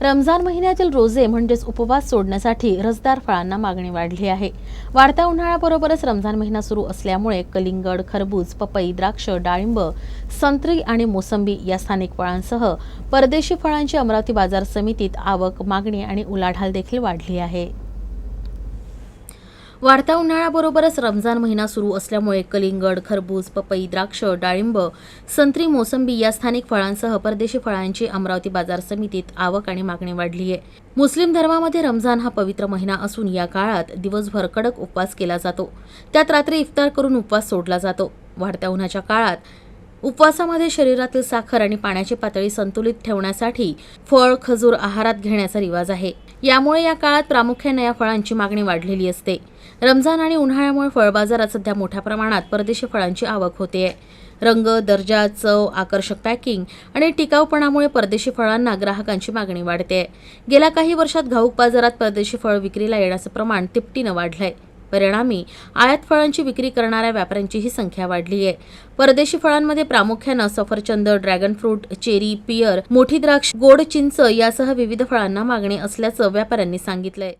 रमजान महिन्यातील रोजे म्हणजेच उपवास सोडण्यासाठी रसदार फळांना मागणी वाढली आहे. वाढत्या उन्हाळ्याबरोबरच रमजान महिना सुरू असल्यामुळे कलिंगड खरबूज पपई द्राक्ष डाळिंब संत्री आणि मोसंबी या स्थानिक फळांसह परदेशी फळांची अमरावती बाजार समितीत आवक मागणी आणि उलाढाल देखील वाढली आहे. वाढत्या उन्हाळ्याबरोबरच रमजान महिना सुरू असल्यामुळे कलिंगड खरबूज पपई द्राक्ष डाळिंब संत्री मोसंबी या स्थानिक फळांसह परदेशी फळांची अमरावती बाजार समितीत आवक आणि मागणी वाढली आहे. मुस्लिम धर्मामध्ये रमजान हा पवित्र महिना असून या काळात दिवसभर कडक उपवास केला जातो. त्यात रात्री इफ्तार करून उपवास सोडला जातो. वाढत्या उन्हाच्या काळात उपवासामध्ये शरीरातील साखर आणि पाण्याची पातळी संतुलित ठेवण्यासाठी फळ खजूर आहारात घेण्याचा रिवाज आहे. यामुळे या काळात प्रामुख्याने या फळांची मागणी वाढलेली असते. रमजान आणि उन्हाळ्यामुळे फळ बाजारात सध्या मोठ्या प्रमाणात परदेशी फळांची आवक होते. रंग दर्जा चव आकर्षक पॅकिंग आणि टिकाऊपणामुळे परदेशी फळांना ग्राहकांची मागणी वाढते. गेल्या काही वर्षात घाऊक बाजारात परदेशी फळ विक्रीला येण्याचं प्रमाण तिपटीनं वाढलंय. परिणामी आयात फळांची विक्री करणाऱ्या व्यापाऱ्यांचीही संख्या वाढली आहे. परदेशी फळांमध्ये प्रामुख्यानं सफरचंद ड्रॅगन फ्रूट चेरी पियर मोठी द्राक्ष गोड चिंच यासह विविध फळांना मागणी असल्याचं व्यापाऱ्यांनी सांगितलंय.